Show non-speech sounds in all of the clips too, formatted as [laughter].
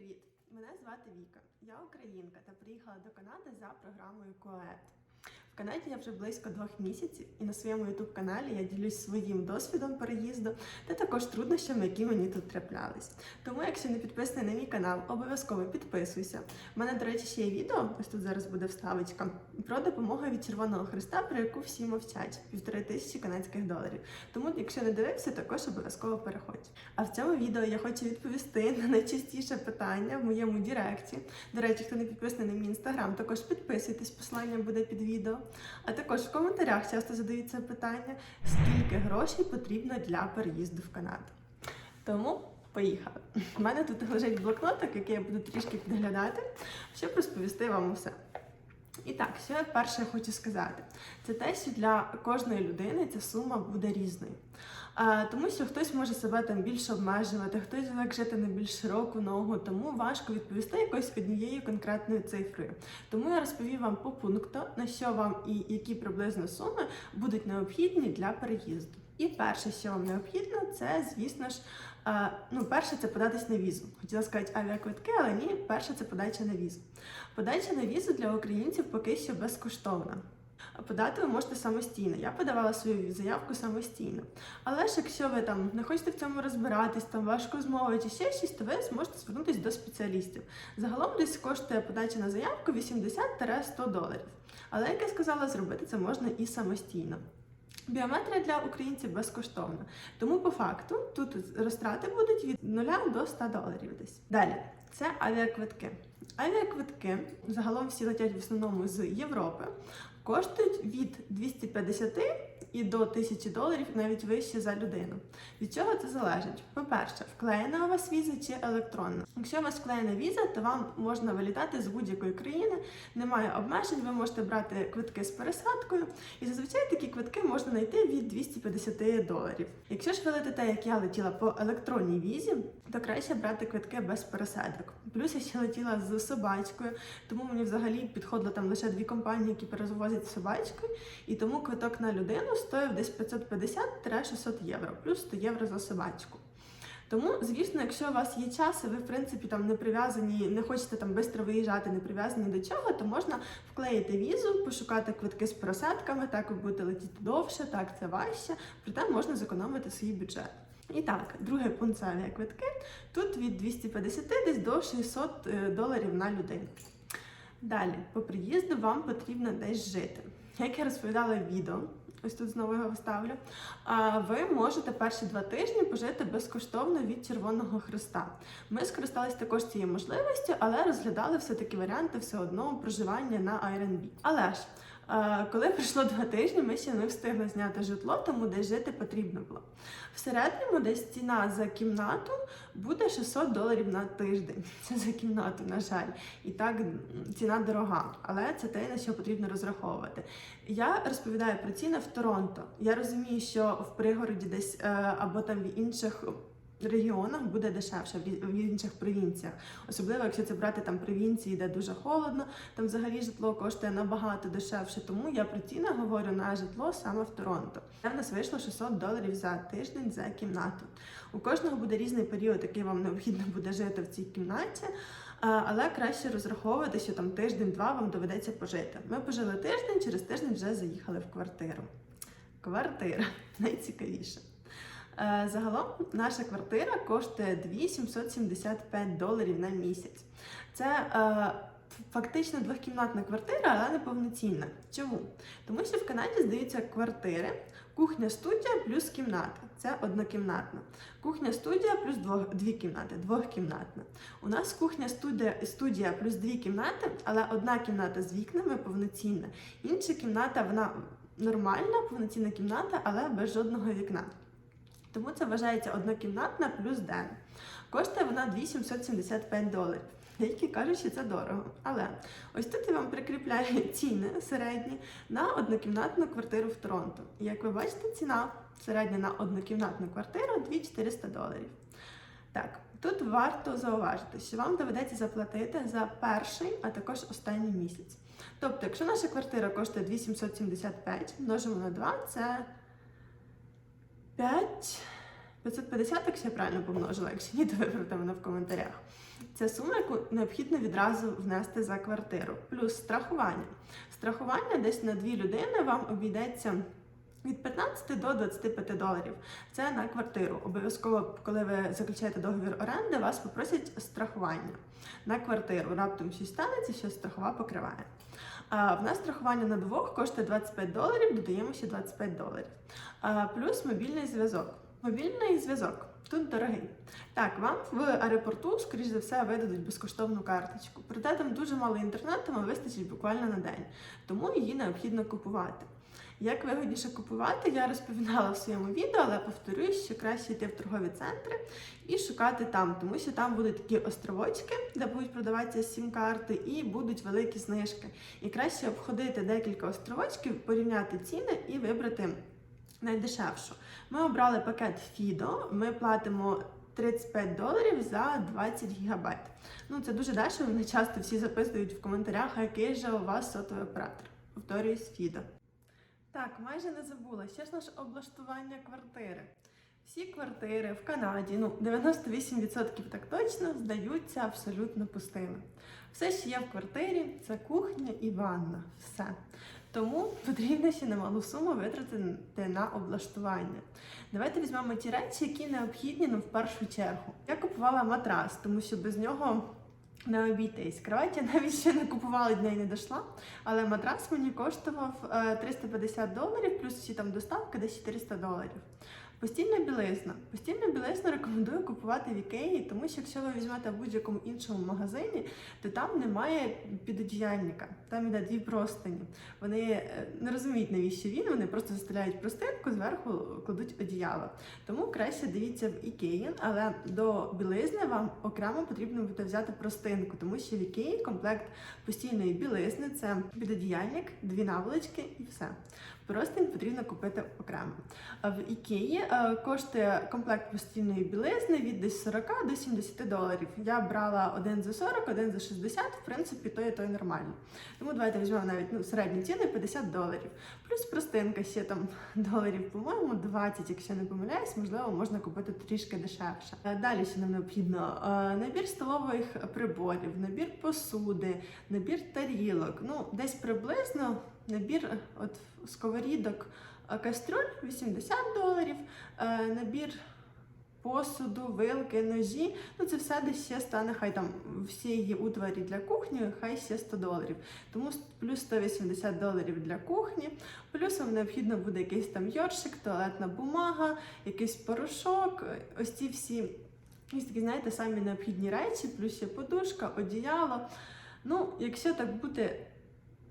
привіт! Мене звати Віка. Я українка та приїхала до Канади за програмою КОЕТ. Канаді я вже близько двох місяців, і на своєму youtube каналі я ділюсь своїм досвідом переїзду та також труднощами, які мені тут траплялись. Тому, якщо не підписаний на мій канал, обов'язково підписуйся. У мене, до речі, ще є відео, ось тут зараз буде вставочка, про допомогу від Червоного Христа, про яку всі мовчать півтори тисячі канадських доларів. Тому, якщо не дивився, також обов'язково переходь. А в цьому відео я хочу відповісти на найчастіше питання в моєму діректі. До речі, хто не підписаний на мій інстаграм, також підписуйтесь, посилання буде під відео. А також в коментарях часто задаються питання: скільки грошей потрібно для переїзду в Канаду. Тому поїхали. У мене тут лежить блокнотик, який я буду трішки підглядати, щоб розповісти вам усе. І так, що я перше хочу сказати, це те, що для кожної людини ця сума буде різною. Тому що хтось може себе там більше обмежувати, хтось звик жити на більш широку ногу, тому важко відповісти якоюсь однією конкретною цифрою. Тому я розповім вам по пункту, на що вам і які приблизно суми будуть необхідні для переїзду. І перше, що вам необхідно, це, звісно ж, ну, перше, це податись на візу. Хотіла сказати авіаквитки, але ні, перше це подача на візу. Подача на візу для українців поки що безкоштовна. Подати ви можете самостійно. Я подавала свою заявку самостійно. Але ж якщо ви там не хочете в цьому розбиратись, там важко з мовою чи ще щось, то ви зможете звернутися до спеціалістів. Загалом десь коштує подача на заявку 80-100 доларів. Але як я сказала, зробити це можна і самостійно. Біометрія для українців безкоштовна. Тому по факту тут розтрати будуть від 0 до 100 доларів десь. Далі це авіаквитки. Авіаквитки загалом всі летять в основному з Європи. Коштують від 250 і до 1000 доларів навіть вище за людину. Від чого це залежить? По-перше, вклеєна у вас віза чи електронна. Якщо у вас вклеєна віза, то вам можна вилітати з будь-якої країни, немає обмежень, ви можете брати квитки з пересадкою, і зазвичай такі квитки можна знайти від 250 доларів. Якщо ж ви летите, як я летіла по електронній візі, то краще брати квитки без пересадок. Плюс я ще летіла з собачкою, тому мені взагалі підходило там лише дві компанії, які перевозять з собачкою, і тому квиток на людину стоїв десь 550-600 євро, плюс 100 євро за собачку. Тому, звісно, якщо у вас є час, і ви в принципі там не прив'язані, не хочете там швидко виїжджати, не прив'язані до чого, то можна вклеїти візу, пошукати квитки з просадками, так ви будете летіти довше, так це важче, проте можна зекономити свій бюджет. І так, другий пункт це авіаквитки. Тут від 250 десь до 600 е, доларів на людину. Далі, по приїзду вам потрібно десь жити. Як я розповідала в відео, ось тут знову його виставлю. Ви можете перші два тижні пожити безкоштовно від Червоного Христа. Ми скористалися також цією можливістю, але розглядали все-таки варіанти все одно проживання на Airbnb. Але ж. Коли пройшло два тижні, ми ще не встигли зняти житло, тому десь жити потрібно було. В середньому десь ціна за кімнату буде 600 доларів на тиждень. [laughs] Це за кімнату, на жаль. І так ціна дорога, але це те, на що потрібно розраховувати. Я розповідаю про ціни в Торонто. Я розумію, що в пригороді десь е, або там в інших. Регіонах буде дешевше в інших провінціях, особливо якщо це брати там провінції, де дуже холодно, там взагалі житло коштує набагато дешевше. Тому я про ціни говорю на житло саме в Торонто. В нас вийшло 600 доларів за тиждень за кімнату. У кожного буде різний період, який вам необхідно буде жити в цій кімнаті. Але краще розраховувати, що там тиждень-два вам доведеться пожити. Ми пожили тиждень, через тиждень вже заїхали в квартиру. Квартира [laughs] найцікавіше. Е, Загалом наша квартира коштує 2775 доларів на місяць. Це е, фактично двохкімнатна квартира, але не повноцінна. Чому? Тому що в Канаді здаються квартири, кухня студія плюс кімната. Це однокімнатна. Кухня студія плюс двох, дві кімнати, двохкімнатна. У нас кухня студія, студія плюс дві кімнати, але одна кімната з вікнами повноцінна. Інша кімната вона нормальна, повноцінна кімната, але без жодного вікна. Тому це вважається однокімнатна плюс ден. Коштує вона 2775 доларів. Деякі кажуть, що це дорого. Але ось тут я вам прикріпляю [laughs] ціни середні на однокімнатну квартиру в Торонто. Як ви бачите, ціна середня на однокімнатну квартиру 2400 доларів. Так, тут варто зауважити, що вам доведеться заплатити за перший, а також останній місяць. Тобто, якщо наша квартира коштує 2775, множимо на 2, це 5, 550, якщо я правильно помножила, якщо ні, то виправте мене в коментарях. Це сума, яку необхідно відразу внести за квартиру. Плюс страхування. Страхування десь на дві людини вам обійдеться від 15 до 25 доларів. Це на квартиру. Обов'язково, коли ви заключаєте договір оренди, вас попросять страхування на квартиру. Раптом щось станеться, що страхова покриває. А в нас страхування на двох коштує 25 доларів, додаємо ще 25 доларів. Плюс мобільний зв'язок. Мобільний зв'язок тут дорогий. Так, вам в аеропорту, скоріш за все, видадуть безкоштовну карточку. Проте там дуже мало інтернету, вистачить буквально на день. Тому її необхідно купувати. Як вигідніше купувати, я розповідала в своєму відео, але повторюсь, що краще йти в торгові центри і шукати там, тому що там будуть такі островочки, де будуть продаватися сім-карти, і будуть великі знижки. І краще обходити декілька островочків, порівняти ціни і вибрати найдешевшу. Ми обрали пакет Fido, ми платимо 35 доларів за 20 гігабайт. Ну це дуже дешево. Вони часто всі записують в коментарях, який же у вас сотовий оператор. Повторююсь, Fido. Так, майже не забула. Ще ж наше облаштування квартири. Всі квартири в Канаді, ну 98% так точно, здаються абсолютно пустими. Все, що є в квартирі, це кухня і ванна. Все. Тому потрібно ще немалу суму витратити на облаштування. Давайте візьмемо ті речі, які необхідні ну, в першу чергу. Я купувала матрас, тому що без нього не обійтись. Кровать я [laughs] навіть ще не купувала, до неї не дійшла. Але матрас мені коштував е, 350 доларів, плюс всі там доставки десь 400 доларів. Постільна білизна. Постільну білизну рекомендую купувати в Ікеї, тому що якщо ви візьмете в будь-якому іншому магазині, то там немає підодіяльника. Там іде дві простині. Вони е, не розуміють, навіщо він, вони просто застеляють простинку, зверху кладуть одіяло. Тому краще дивіться в Ікеї, але до білизни вам окремо потрібно буде взяти простинку, тому що в Ікеї комплект постільної білизни це підодіяльник, дві наволочки і все. Простинь потрібно купити окремо. А в Ікеї коштує комплект постільної білизни від десь 40 до 70 доларів. Я брала один за 40, один за 60, в принципі, то і то і нормально. Тому давайте візьмемо навіть ну, середні ціни 50 доларів. Плюс простинка ще там [laughs] доларів, по-моєму, 20, якщо не помиляюсь, можливо, можна купити трішки дешевше. Е, Далі ще нам необхідно е, набір столових приборів, набір посуди, набір тарілок. Ну, десь приблизно набір от сковорідок е, кастрюль 80 доларів, е, набір посуду, вилки, ножі. Ну це все десь ще стане, хай там всі її утварі для кухні, хай ще 100 доларів. Тому плюс 180 доларів для кухні, плюс вам необхідно буде якийсь там йоршик, туалетна бумага, якийсь порошок, ось ці всі. Ось такі, знаєте, самі необхідні речі, плюс ще подушка, одіяло. Ну, якщо так бути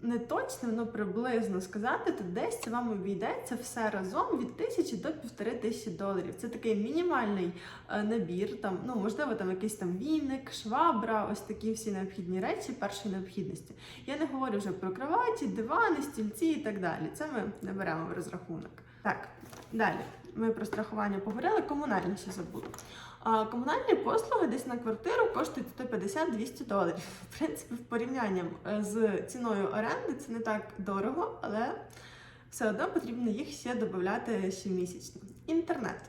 не точно, але приблизно сказати, то десь це вам обійдеться все разом від тисячі до півтори тисячі доларів. Це такий мінімальний е, набір. Там, ну можливо, там якийсь там віник, швабра, ось такі всі необхідні речі першої необхідності. Я не говорю вже про кроваті, дивани, стільці і так далі. Це ми не беремо в розрахунок. Так, далі. Ми про страхування поговорили, комунальні забули. А комунальні послуги десь на квартиру коштують 150-200 доларів. В принципі, в порівнянні е, з ціною оренди це не так дорого, але все одно потрібно їх ще додати щомісячно. Інтернет.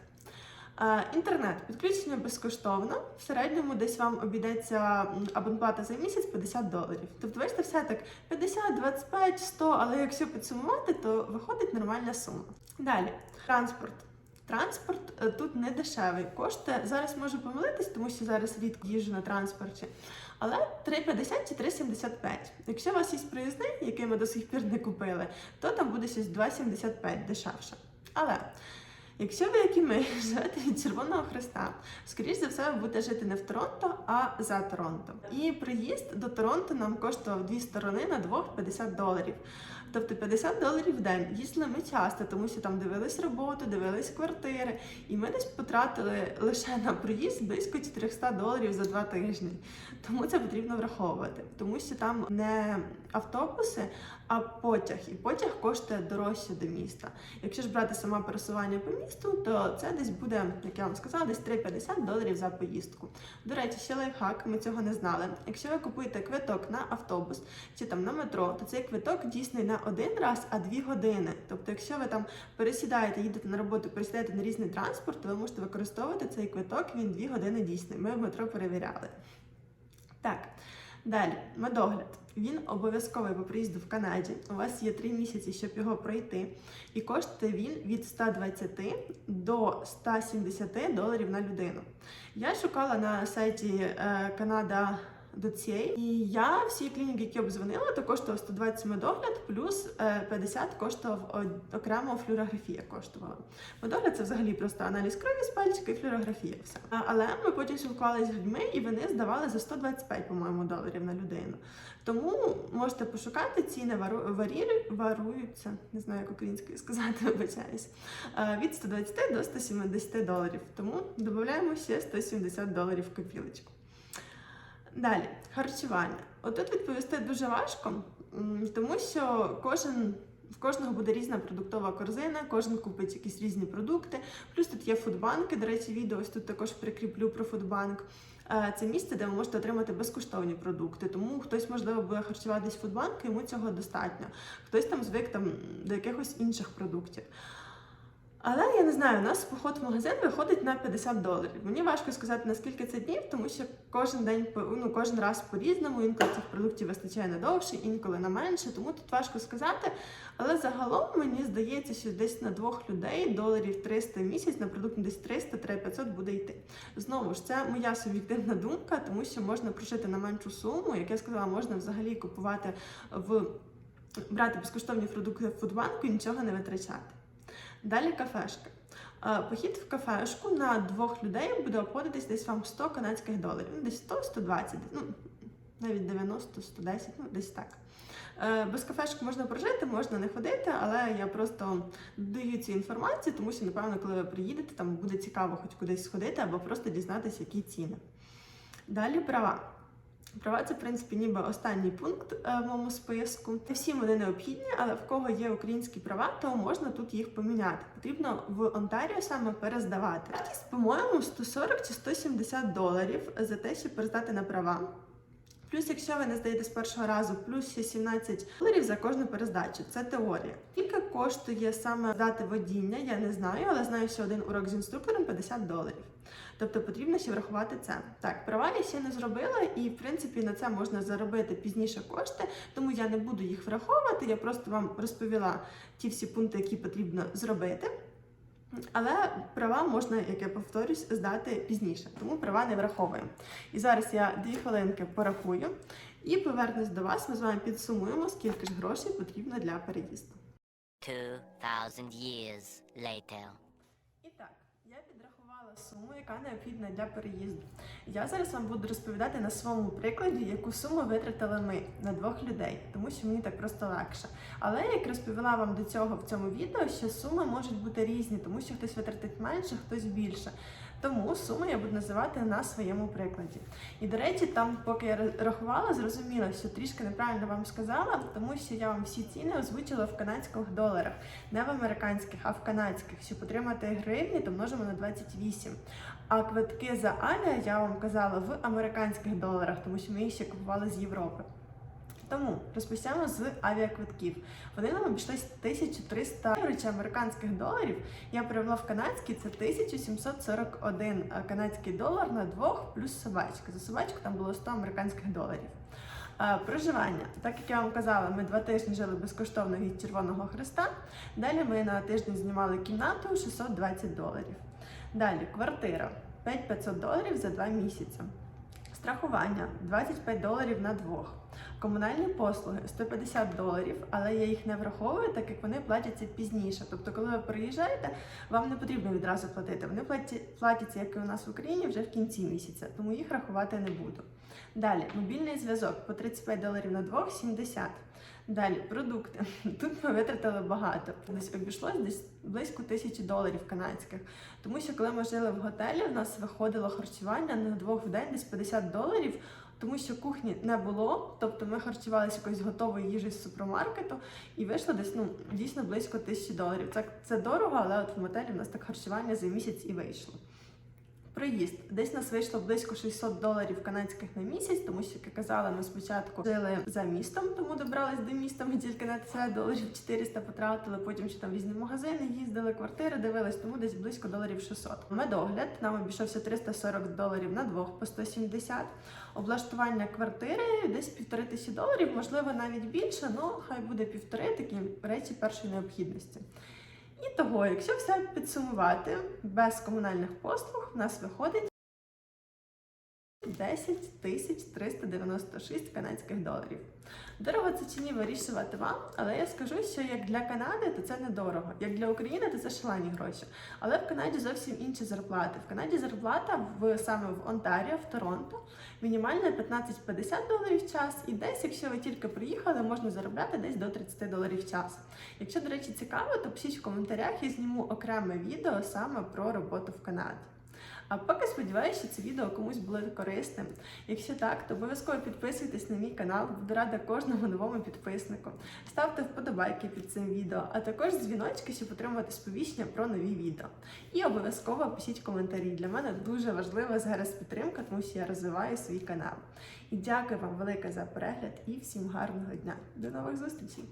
Інтернет підключення безкоштовно. В середньому десь вам обійдеться абонплата за місяць 50 доларів. Тобто, бачите, все так 50, 25, 100, але якщо підсумувати, то виходить нормальна сума. Далі, транспорт. Транспорт е, тут не дешевий. Коштує зараз можу помилитись, тому що зараз рідко їжджу на транспорті. Але 3,50 чи 3,75. Якщо у вас є проїзний, який ми до сих пір не купили, то там буде щось 2,75 дешевше. Але якщо ви, як і ми, [laughs] живете від Червоного Хреста, скоріш за все, ви будете жити не в Торонто, а за Торонто. І приїзд до Торонто нам коштував дві сторони на двох 50 доларів. Тобто 50 доларів в день. Їздили ми часто, тому що там дивились роботу, дивились квартири. І ми десь потратили лише на проїзд близько 400 доларів за два тижні. Тому це потрібно враховувати, тому що там не автобуси, а потяг. І потяг коштує дорожче до міста. Якщо ж брати саме пересування по місту, то це десь буде, як я вам сказала, десь 3,50 доларів за поїздку. До речі, ще лайфхак, ми цього не знали. Якщо ви купуєте квиток на автобус чи там на метро, то цей квиток дійсний не один раз, а дві години. Тобто, якщо ви там пересідаєте, їдете на роботу, пересідаєте на різний транспорт, то ви можете використовувати цей квиток. Він дві години дійсний. Ми в метро перевіряли. Так, далі, медогляд. Він обов'язковий по приїзду в Канаді. У вас є три місяці, щоб його пройти. І коштує він від 120 до 170 доларів на людину. Я шукала на сайті е, Канада. До цієї і я всі клініки, які обзвонила, то коштував 120 медогляд, плюс е, 50 коштував окремо флюорографія коштувала. Медогляд це взагалі просто аналіз крові з пальчика і флюорографія. Все. Але ми потім спілкувалися з людьми, і вони здавали за 125, по-моєму, доларів на людину. Тому можете пошукати ціни вару, варуються, не знаю, як українською сказати, [laughs] вибачаюсь, е, від 120 до 170 доларів. Тому додаємо ще 170 доларів в копілочку. Далі, харчування. Отут відповісти дуже важко, тому що кожен. В кожного буде різна продуктова корзина, кожен купить якісь різні продукти. Плюс тут є фудбанки. До речі, відео ось тут також прикріплю про фудбанк. Е, Це місце, де ви можете отримати безкоштовні продукти. Тому хтось, можливо, буде харчуватись в фудбанку, йому цього достатньо. Хтось там звик там до якихось інших продуктів. Але я не знаю, у нас поход в магазин виходить на 50 доларів. Мені важко сказати, наскільки це днів, тому що кожен день ну, кожен раз по-різному, інколи цих продуктів вистачає на довше, інколи на менше, тому тут важко сказати. Але загалом мені здається, що десь на двох людей доларів 300 в місяць на продукт десь 300-500 буде йти. Знову ж це моя суб'єктивна думка, тому що можна прожити на меншу суму. Як я сказала, можна взагалі купувати в брати безкоштовні продукти в фудбанку і нічого не витрачати. Далі кафешка. Похід в кафешку на двох людей буде обходитись десь вам 100 канадських доларів. Ну, десь 100-120, ну навіть 90-110, ну десь так. Е, Без кафешки можна прожити, можна не ходити, але я просто даю цю інформацію, тому що, напевно, коли ви приїдете, там буде цікаво хоч кудись сходити або просто дізнатися, які ціни. Далі права. Права це, в принципі, ніби останній пункт е, в моєму списку. Не всім вони необхідні, але в кого є українські права, то можна тут їх поміняти. Потрібно в Онтаріо саме перездавати. Вартість, по-моєму, 140 чи 170 доларів за те, щоб перездати на права. Плюс, якщо ви не здаєте з першого разу, плюс ще 17 доларів за кожну перездачу. Це теорія. Скільки коштує саме здати водіння, я не знаю, але знаю, що один урок з інструктором 50 доларів. Тобто потрібно ще врахувати це. Так, права я ще не зробила, і в принципі на це можна заробити пізніше кошти, тому я не буду їх враховувати. Я просто вам розповіла ті всі пункти, які потрібно зробити. Але права можна, як я повторюсь, здати пізніше, тому права не враховуємо. І зараз я дві хвилинки порахую і повернусь до вас. Ми з вами підсумуємо, скільки ж грошей потрібно для переїзду. 2,000 years later. І так, я підрахувала суму, яка необхідна для переїзду. Я зараз вам буду розповідати на своєму прикладі, яку суму витратили ми на двох людей, тому що мені так просто легше. Але як розповіла вам до цього в цьому відео, що суми можуть бути різні, тому що хтось витратить менше, хтось більше. Тому суму я буду називати на своєму прикладі. І до речі, там, поки я ра- рахувала, зрозуміла, що трішки неправильно вам сказала, тому що я вам всі ціни озвучила в канадських доларах, не в американських, а в канадських. Щоб отримати гривні, то множимо на 28. А квитки за Аля я вам казала в американських доларах, тому що ми їх ще купували з Європи. Тому розпочнемо з авіаквитків. Вони нам обійшлись 1300 євро американських доларів. Я перевела в канадський, це 1741 канадський долар на двох плюс собачка. За собачку там було 100 американських доларів. Е, Проживання. Так як я вам казала, ми два тижні жили безкоштовно від Червоного Христа. Далі ми на тиждень знімали кімнату 620 доларів. Далі квартира 5500 доларів за два місяці. Страхування 25 доларів на двох. Комунальні послуги 150 доларів, але я їх не враховую, так як вони платяться пізніше. Тобто, коли ви приїжджаєте, вам не потрібно відразу платити. Вони платяться, як і у нас в Україні, вже в кінці місяця, тому їх рахувати не буду. Далі мобільний зв'язок по 35 доларів на двох 70. Далі продукти. [laughs] Тут ми витратили багато. Десь обійшлось десь близько тисячі доларів канадських. Тому що коли ми жили в готелі, в нас виходило харчування на двох в день десь 50 доларів. Тому що кухні не було, тобто ми харчувалися якоюсь готовою їжею з супермаркету, і вийшло десь ну дійсно близько тисячі доларів. Це, це дорого, але от в мотелі в нас так харчування за місяць і вийшло. Проїзд десь нас вийшло близько 600 доларів канадських на місяць, тому що як я казала, ми спочатку жили за містом, тому добрались до міста. Ми тільки на це доларів 400 потратили. Потім ще там різні магазини їздили, квартири дивились, тому десь близько доларів 600. Медогляд нам обійшовся 340 доларів на двох по 170. Облаштування квартири десь півтори тисячі доларів, можливо, навіть більше, ну хай буде півтори такі речі першої необхідності. І того, якщо все підсумувати без комунальних послуг, в нас виходить 10 396 канадських доларів. Дорого це чи ні вирішувати вам, але я скажу, що як для Канади, то це недорого. Як для України, то це шалені гроші. Але в Канаді зовсім інші зарплати. В Канаді зарплата в саме в Онтаріо, в Торонто, мінімальна 15-50 доларів в час, і десь, якщо ви тільки приїхали, можна заробляти десь до 30 доларів в час. Якщо, до речі, цікаво, то пишіть в коментарях, я зніму окреме відео саме про роботу в Канаді. А поки сподіваюся, що це відео комусь було корисним. Якщо так, то обов'язково підписуйтесь на мій канал, буду рада кожному новому підписнику. Ставте вподобайки під цим відео, а також дзвіночки, щоб отримувати сповіщення про нові відео. І обов'язково пишіть коментарі. Для мене дуже важлива зараз підтримка, тому що я розвиваю свій канал. І дякую вам велике за перегляд і всім гарного дня. До нових зустрічей!